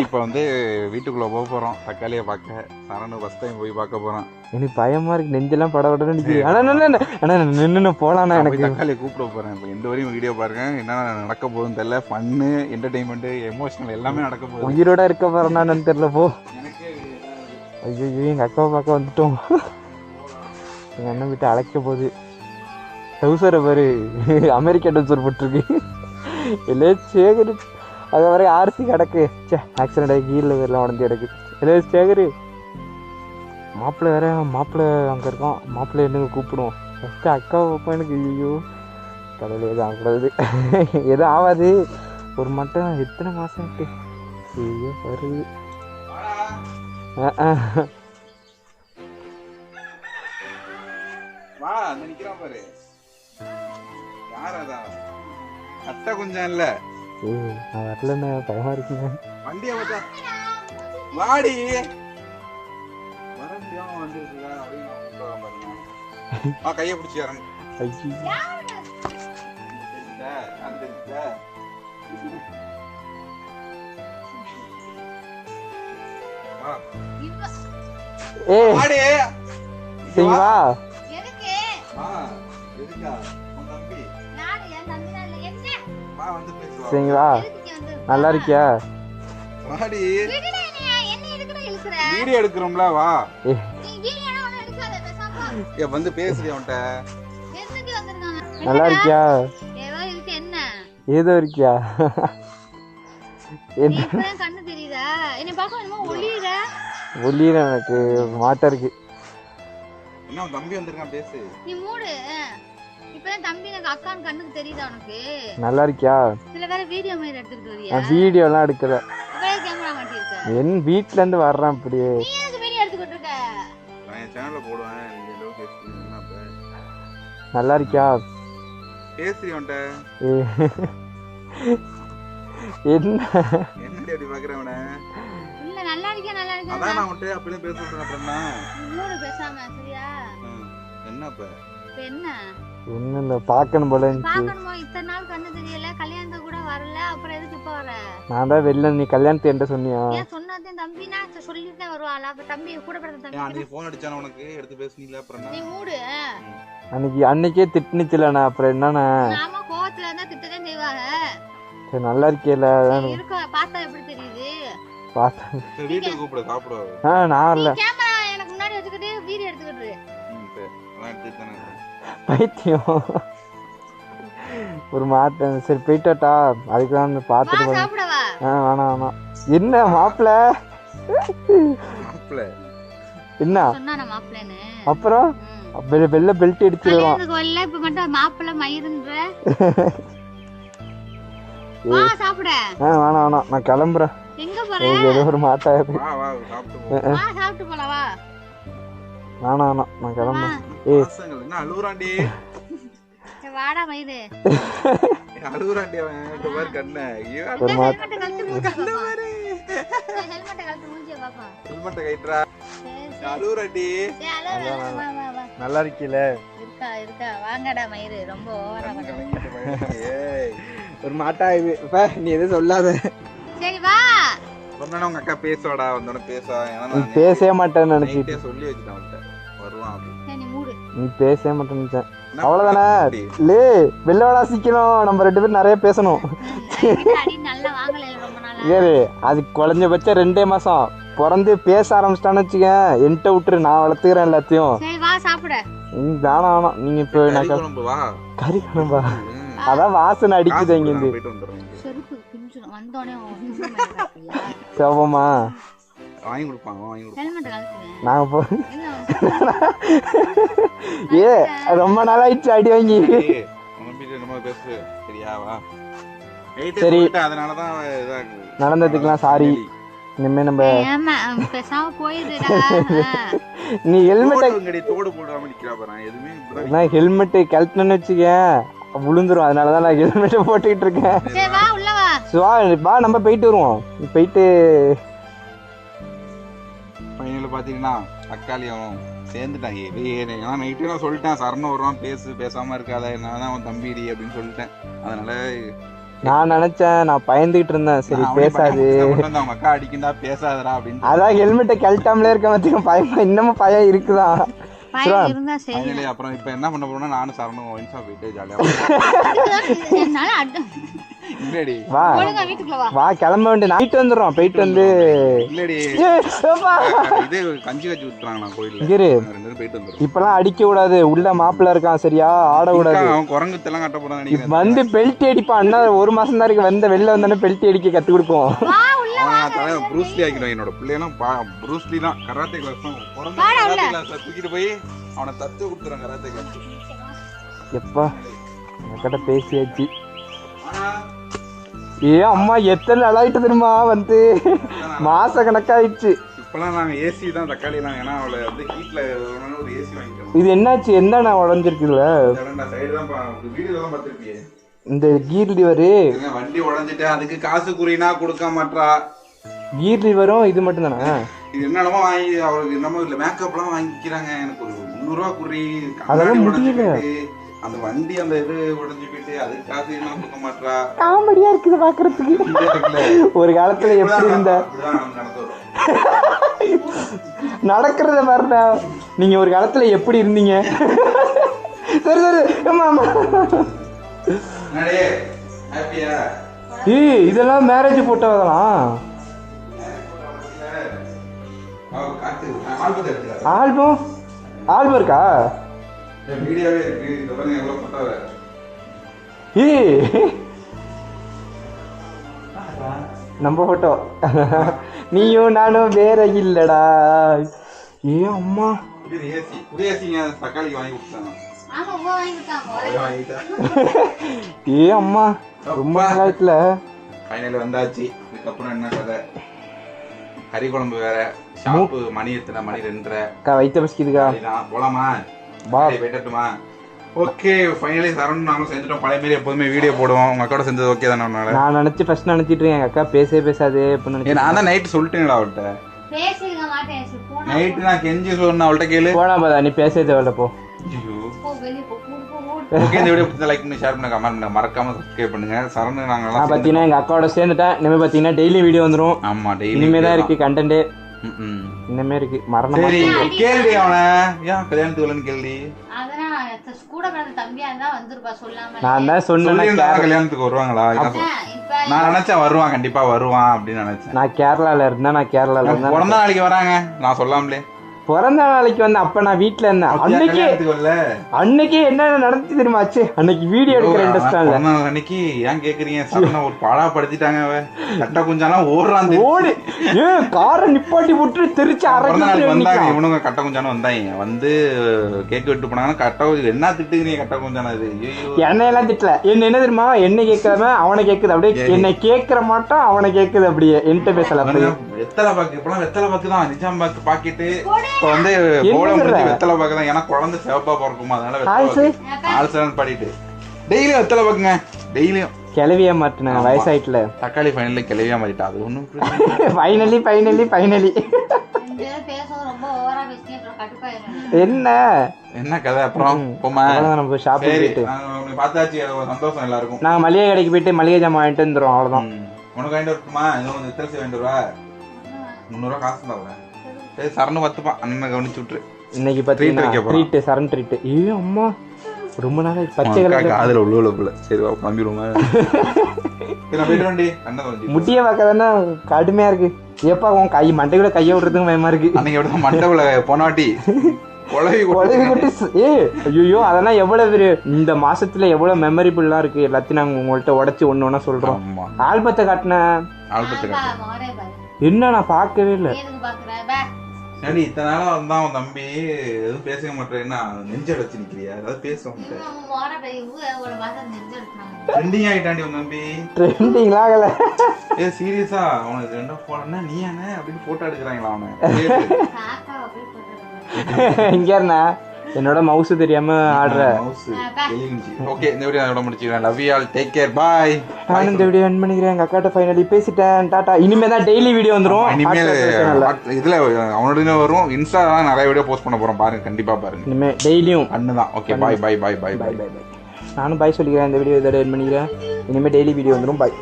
இப்போ வந்து வீட்டுக்குள்ள போக போறோம். தக்காளியை பார்க்க. சரணு ஃபர்ஸ்ட் டைம் போய் பார்க்க போறோம் எனக்கு பயமா இருக்கு. நெஞ்செல்லாம் படபடன்னு நிக்குது. ஆனா நின்னு ஆனா நின்னு போலாம்ண்ணா நான் எனக்கு. தக்காளியை கூப்பிட போறேன். இப்போ எந்த வரையும் வீடியோ பாருங்க. என்ன நடக்க போகுதுன்னு தெரியல. ஃபன்னு என்டர்டைன்மெண்ட் எமோஷனல் எல்லாமே நடக்க போகுது. உயிரோட இருக்க போறேன்னு தெரியல. போ. எனக்கே ஐயோ எங்க அக்காவை பார்க்க வந்துட்டோம். எங்க அண்ணன் விட்டு அழைக்க போகுது. டவுசரை பாரு. அமெரிக்கா டவுசர் போட்டிருக்கு. இல்லை சேகரு அது வரை ஆர்சி கிடக்கு. சே ஆக்சிடென்ட் ஆகி கீழே எல்லாம் உடஞ்சி கிடக்கு. இல்லை சேகரு மாப்பிள்ளை வேற மாப்பிள்ளை அங்கே இருக்கான். மாப்பிள்ளை என்னங்க கூப்பிடுவோம் ஃபஸ்ட்டு அக்காவை பார்ப்போம் எனக்கு. ஐயோ கடவுளே எதுவும் ஆகக்கூடாது. எதுவும் ஆகாது. ஒரு மட்டும் எத்தனை மாதம் இருக்கு? ஐயோ வருது நினைக்கிறான் பாரு. யார் அதான்? அத்தை கொஞ்சம் இல்லை. ஏய் நான் வரலண்ணே பயமா இருக்குங்க வண்டியை பார்த்தா வாடி வர முடியாம வந்துருக்குல அப்படின்னு ஆ கையை பிடிச்சி இறங்கு. ஏய் வாடி. வா. எதுக்கு வா. எதுக்கா? வந்து பேசுவா. சரி வா எதுக்கு இங்க வந்து நல்லா இருக்கியா வாடி. வீடியோ எடுக்கிறோம்ல வா. ஏ வந்து பேசுறியா அவன்கிட்ட? நல்லா? இருக்கியா ஏதோ இருக்கு, என்ன? ஏதோ இருக்கியா என்ன இப்பதான் கண்ணு தெரியுதா? என்னை பார்க்க என்னமோ ஒளியுற. ஒல்லியில் எனக்கு மாட்டம் இருக்கு என்ன தம்பி வந்திருக்கான் பேசு நீ மூடு. இப்பதான் தம்பி எனக்கு அக்கான்னு கண்ணுக்கு தெரியுதா உனக்கு? நல்லா இருக்கியா? சில பேர் வீடியோ மாதிரி எடுத்துக்கிட்டு வரியா நான் வீடியோலாம் எடுக்கல. கேமரா மாட்டிருக்க. என் வீட்ல இருந்து வர்றேன் அப்படியே. நீ எனக்கு வீடியோ எடுத்துக்கிட்டு இருக்க நான் என் சேனல்ல போடுவேன். நீங்க என்ன அப்ப? நல்லா இருக்கியா? பேசுறி ஏய். என்ன? என்னடி அப்படி பாக்குறேன் அவனை? இல்ல நல்லா இருக்கியா நல்லா இருக்கியா அதான் நான் அவன்கிட்ட அப்படியே பேச சொல்றேன் அப்புறம் என்ன? நீ மூடு பேசாம சரியா? ம். என்ன அப்ப? இப்ப என்ன? ஒன்றும் இல்லை பார்க்கணும் போல இருந்துச்சு. பாக்கணுமோ இத்தனை நாள் கண்ணு தெரியல கல்யாணத்துக்கு கூட வரல அப்புறம் எதுக்கு இப்ப வர? நான் தான் வெளில நீ கல்யாணத்து என்ன சொன்னியா? ஏன் சொன்னதே தம்பி நான் சொல்லிட்டு வருவாளா? அப்ப தம்பி கூட பிறந்த தம்பி அன்னைக்கு போன் அடிச்சான உனக்கு? எடுத்து பேசுனீங்களா அப்புறம் நீ என்ன மூடு. அன்னைக்கு அன்னைக்கே திட்டுனுச்சுலண்ணா அப்புறம் என்னண்ணா? நாம கோவத்துல இருந்தா திட்டதான் செய்வாங்க. சரி நல்லா இருக்கியல நீ இருக்க பார்த்தா எப்படி தெரியுது? பார்த்தேன் சரி, வீட்டுக்கு கூப்பிட சாப்பிடுவாரு ஆ நான் வரல. பைத்தியம். ஒரு மாட்டேன் சரி போயிட்டாட்டா. அதுக்கு தான் வா பார்த்துட்டு ஆ வேணாம் வேணாம். என்ன மாப்பிள்ள மாப்பிள்ளை. என்ன? அப்புறம்? ம். வெள்ள வெள்ள பெல்ட் இப்ப மட்டும் மாப்பிள்ளை மயிருன்ற. சாப்பிட. ஆ வேணாம் வேணாம். நான் கிளம்புறேன். எங்க போற? எனக்கு ஏதோ ஒரு மாட்டாது வா வா சாப்பிட்டு போ. வா சாப்பிட்டு போலாம் வேணாம் வேணாம் நான் கிளம்புறேன் ஏய். என்ன அழுகுறாண்டி சரி, வாடா மயிறு அழுகுறாண்டி அவன் இந்த மாதிரி கண்ண. ஹெல்மெட்டை கைட்டுறா வா. நல்லா இருக்கீல? இருக்கா இருக்கா. வாங்கடா மயிறு ரொம்ப ஓவரா ஒரு மாட்டா இது. நீ எதுவும் சொல்லாத. சரி வா. வந்தோடனே உங்க அக்கா பேசுவாடா வந்தோடனே பேசுவா. ஏன்னா பேசவே மாட்டேன்னு நினைச்சிட்டு சொல்லி வச்சுட்டேன் அவன்கிட்ட வருவான் அப்படின்னு நீ மூடு. நீ பேசவே மாட்டேன்னு அவ்வளவுதானே? லே வெள்ளவாடா சீக்கிரம். நம்ம ரெண்டு பேரும் நிறைய பேசணும். அடிக்கடி அடி நல்லா வாங்கல ரொம்ப நாளா. ஏறு அது குறைஞ்சபட்சம் ரெண்டே மாசம். பிறந்து பேச ஆரம்பிச்சிட்டான்னு வச்சுக்க என்கிட்ட விட்டுரு நான் வளர்த்துக்கிறேன் எல்லாத்தையும். சரி வா சாப்பிட. நீ வேணாம் வேணாம். நீங்க இப்போ கறி குழம்பு. அதான் வாசனை அடிக்குது இங்க இருந்து பிஞ்சிடும் வந்தோடனே? சிவமா வாங்கி கொடுப்பாங்க வாங்கி கொடுப்பாங்க நாங்க போ ஏ ரொம்ப நாள் ஆயிடுச்சு அடி வாங்கி. சரி. நடந்ததுக்கெல்லாம் சாரி. இனிமே நம்ம நீ ஹெல்மெட்டை தோடு போடாம நிக்கிறா பாரு. நான் ஹெல்மெட்டு கழட்டினேன்னு வச்சுக்க விழுந்துரும். அதனால தான் நான் ஹெல்மெட்டை போட்டுக்கிட்டு இருக்கேன். ஸோ வா வா நம்ம போயிட்டு வருவோம். போயிட்டு பையனில் பார்த்தீங்கன்னா அக்காளியும் சேர்ந்துட்டாங்க. ஏய், ஏன்னா நைட்டே நான் சொல்லிட்டேன் சரண வருவான் பேசு பேசாம இருக்காத நான் தான் அவன் தம்பிடி அப்படின்னு சொல்லிட்டேன். அதனால நான் நினைச்சேன் நான் பயந்துகிட்டு இருந்தேன். சரி நான் அவனே பேசாது. அவங்க அக்கா அடிக்கண்டா பேசாதடா அப்படின்னு அதான் ஹெல்மெட்டை கழட்டாமலே இருக்க மாட்டேங்க. பயம் இன்னமும் பயம் இருக்குதான் அப்புறம் இப்போ என்ன பண்ண போறோம்னா நானும் சரணும் ஒயின் ஷாப் போயிட்டு அட- இல்லடி. வா. வா. வா கிளம்ப வேண்டிய நைட்டு வந்துடுறோம் போயிட்டு வந்து இல்லடி. இது கஞ்சி கஞ்சி ஊத்துறாங்க நான் கோயில்ல. இரு ரெண்டு பேரும் போயிட்டு வந்துடும் இப்பெல்லாம் அடிக்க கூடாது. உள்ள மாப்பிள்ள இருக்கான் சரியா? ஆட கூடாது. அவன் குரங்கு தெல்லாம் கட்ட நினைக்கிறேன். வந்து பெல்ட் அடிப்பான். அண்ணா ஒரு மாசம் தான் இருக்கு. வந்த வெளில வந்தானே பெல்ட் அடிக்க கத்து கொடுப்போம். வா உள்ள அவன் நான் தலை ப்ரூஸ்லி ஆக்கிடுவேன் என்னோட பிள்ளையெல்லாம். பா ப்ரூஸ்லி தான். கராத்தே கிளாஸ் தான். பிறந்த தூக்கிட்டு போய் அவனை தத்து கொடுத்துறேன் கராத்தே கிளாஸ் எப்பா? என்கிட்ட பேசியாச்சு. ஏ அம்மா எத்தனை நாளாயிட்டு தெரியுமா வந்து? மாச கணக்காயிடுச்சு. இப்பெல்லாம் நாங்க ஏசி தான் தக்காளி எல்லாம் ஏன்னா அவளை வந்து ஹீட்ல ஒரு ஏசி வாங்கிட்டோம். இது என்னாச்சு? என்ன நான் உடஞ்சிருக்குல்ல சைடு தான் தான் பார்த்துருப்பியே. இந்த கீர் லிவரு? வண்டி உடஞ்சிட்டு அதுக்கு காசு குறினா கொடுக்க மாட்றா. கீர் லிவரும் இது மட்டும் தானே இது என்னென்னமோ வாங்கி அவளுக்கு என்னமோ இல்ல மேக்கப்லாம் வாங்கிக்கிறாங்க. எனக்கு ஒரு முந்நூறுவா குறி அதெல்லாம் முடியல. அந்த வண்டி அந்த இது உடஞ்சு போயிட்டு அதுக்கு காசு கொடுக்க மாட்றா? காமெடியா இருக்குது பாக்குறதுக்கு. ஒரு காலத்துல எப்படி இருந்த. நடக்கிறத பாருடா நீங்க ஒரு காலத்துல எப்படி இருந்தீங்க? சரி சரி. ஆமா ஆமா. ஏய் இதெல்லாம் மேரேஜ் போட்டவதெல்லாம் ஆல்பம் ஆல்பம் இருக்கா? வீடியோவே இருக்கு இந்த பாருங்க எவ்வளவு போட்டோவை ஏய். நம்ம போட்டோ நீயும் நானும் வேற இல்லடா. ஏ அம்மா. இது ஏசி. ஏசிங்க தக்காளிக்கு வாங்கி கொடுத்தாங்க. ஏ அம்மா. ரொம்ப நாளாயிட்டுல. ஃபைனல் வந்தாச்சு. இதுக்கப்புறம் என்ன கதை? கறி குழம்பு வேற. ஷாப்பு மணி எத்தனை மணி ரெண்டரை. அக்கா வைத்த தான் போலாமா? சரி, போயிட்டுமா ஓகே ஃபைனலி சரவணன் நாங்களும் செஞ்சுட்டோம் பழைய மாரி எப்போதுமே வீடியோ போடுவோம். உங்க அக்கோட செஞ்சது ஓகே தானே உன்னால? நான் நினைச்சு ஃபர்ஸ்ட் நினைச்சிட்டு இருக்கேன். எங்க அக்கா பேசவே பேசாதே அப்படின்னு நான் தான் நைட்டு சொல்லிட்டேங்களா அவள்கிட்ட. நைட்டு நான் கெஞ்சி சொன்ன அவள்கிட்ட கேளு. போனா பாதா? நீ பேசவே தேவையில்ல போ. ஐயோ. போ வெளிய போ கூடு போ ஓடு ஓகே இந்த வீடியோ பிடிச்சா லைக் பண்ணி ஷேர் பண்ணி கமெண்ட் பண்ணுங்க. மறக்காம சப்ஸ்கிரைப் பண்ணுங்க. சரண் நான் நாங்கெல்லாம் பார்த்தீங்கன்னா எங்க அக்காவோட சேர்ந்துட்டேன். இனிமே பார்த்தீங்கன்னா டெய்லி வீடியோ வந்துடும் ஆமா டெய்லி இனிமே தான் இருக்கு கண்டென்ட் ம் இனிமே இருக்கு. மரணம் சரி கேள்வி அவனை. ஏன் கல்யாணத்துக்கு வரலன்னு கேள்வி? இருந்தா நான் தான் சொன்னேன் கல்யாணத்துக்கு வருவாங்களா? நான் நினைச்சேன் வருவான் கண்டிப்பா வருவான் அப்படின்னு நினைச்சேன். நான் கேரளால இருந்தேன் நான் கேரளால இருந்தேன். பிறந்த நாளைக்கு வராங்க. நான் சொல்லாமலே. பிறந்த நாளைக்கு வந்து அப்ப நான் வீட்ல இருந்தேன். அன்னைக்கு அன்னைக்கு என்னென்ன நடந்துச்சு தெரியுமா ஆச்சு அன்னைக்கு வீடியோ எடுக்கிற இன்ட்ரெஸ்ட் அன்னைக்கு ஏன் கேக்குறீங்க? ஒரு பாடா படுத்திட்டாங்க அவ. கட்ட குஞ்சாலாம் ஓடுறான்? ஓடி. ஏ காரை நிப்பாட்டி விட்டு திருச்சி அரை பிறந்த நாளைக்கு கிலோமீட்டர் வந்தாங்க. இவனுங்க கட்ட குஞ்சானு வந்தாங்க. வந்து கேக் விட்டு போனாங்கன்னா கட்ட என்ன திட்டுக்கிறீங்க கட்ட குஞ்சானா இது? ஐயோ என்னையெல்லாம் திட்டல. என்ன என்ன தெரியுமா? என்ன கேட்காம அவனை கேக்குது. அப்படியே என்னை கேட்கற மாட்டோம் அவனை கேக்குது அப்படியே. என்கிட்ட பேசல அப்படியே. வெத்தலை பாக்கு. இப்பெல்லாம் வெத்தலை பாக்கு தான். நிஜாம் பாக்கு பாக்கெட்டு. இப்ப வந்து சொல்ற? முடிஞ்சு வெத்தலை பாக்கு தான். ஏன்னா குழந்தை சிவப்பா பிறக்குமா. அதனால வெத்தலை ஆல்சு? பாக்கு. ஆல்சரன் பாடிட்டு. டெய்லியும் வெத்தலை பாக்குங்க. டெய்லியும். கிளவிய மாட்டினேன் வயசாயிட்டுல. தக்காளி ஃபைனல்ல கிளவியா மாறிட்டா அது ஒன்றும் ஃபைனலி ஃபைனலி ஃபைனலி என்ன? என்ன கதை? அப்புறம் போமா நம்ம சரி. போயிட்டு. பார்த்தாச்சு. சந்தோஷம் எல்லாருக்கும். நாங்க மளிகை கடைக்கு போயிட்டு மளிகை ஜாமான் வாங்கிட்டு வந்துடும் அவ்வளவுதான். ம். உனக்கு வாங்கிட்டு வரட்டுமா? இன்னும் கொஞ்சம் திருச்சி வாங்கிட்டு வருவா? முந்நூறுவா காசு தான் சரி. சரணு பத்துப்பான் அண்ணனை கவனிச்சு விட்டுரு. இன்னைக்கு Treat பாத்தீங்கன்னா வைக்க போறோம். ட்ரீட் சரண் ட்ரீட் ஏ அம்மா. ரொம்ப நாள். பச்சை கலர் காதுல உள்ள போல சரி வா கிளம்பிடுவோமா? முடிய பார்க்கறதுனா கடுமையா இருக்கு. ஏப்பா உன் கை மண்டைக்குள்ள கையை விடுறதுக்கு பயமா இருக்கு. அன்னைக்கு எப்படி மண்டபுல போனாட்டி குழவி உலகை கொட்டு ஏ ஐயோ அதெல்லாம் எவ்வளவு பெரிய இந்த மாசத்துல எவ்வளவு மெமரிபிள்லாம் இருக்கு? எல்லாத்தையும் நாங்க உங்கள்ட்ட உடைச்சு ஒண்ணு ஒண்ணா சொல்றோம். ஆல்பத்தை காட்டின? ஆல்பத்துக்கு மகரே பாரு என்ன நான் பார்க்கவே இல்லை. சரி இத்தனை நாளா வந்தான் உன் தம்பி. எதுவும் பேச மாட்டேன்னா நெஞ்ச வச்சு நிக்கிறியா? ஏதாவது எடுத்தாங்க ட்ரெண்டிங் ஆயிட்டாண்டி உன் தம்பி. ட்ரெண்டிங்லாம் ஆகல. ஏ சீரியஸா? அவனுக்கு ரெண்டும் போனா நீ என்ன? அப்படின்னு போட்டோ எடுக்கிறாங்களா அவனை? இங்க இருந்தா என்னோட மவுஸ் தெரியாம ஆடுற. ஓகே இந்த வீடியோ அதோட முடிச்சுக்கிறேன். Love you all take care bye நான் இந்த வீடியோ என் பண்ணிக்கிறேன். எங்க அக்காட்ட ஃபைனலி பேசிட்டேன். டாடா இனிமே தான் டெய்லி வீடியோ வந்துரும். இனிமேல். இதுல அவனோட வரும். இன்ஸ்டா நிறைய வீடியோ போஸ்ட் பண்ண போறோம். பாருங்க கண்டிப்பா பாருங்க. இனிமே டெய்லியும் அண்ணு தான் okay bye bye bye bye bye bye bye bye நானும் பாய் சொல்லிக்கிறேன். இந்த வீடியோ இதோட என் பண்ணிக்கிறேன். இனிமேல் டெய்லி வீடியோ வந்துடும் பாய்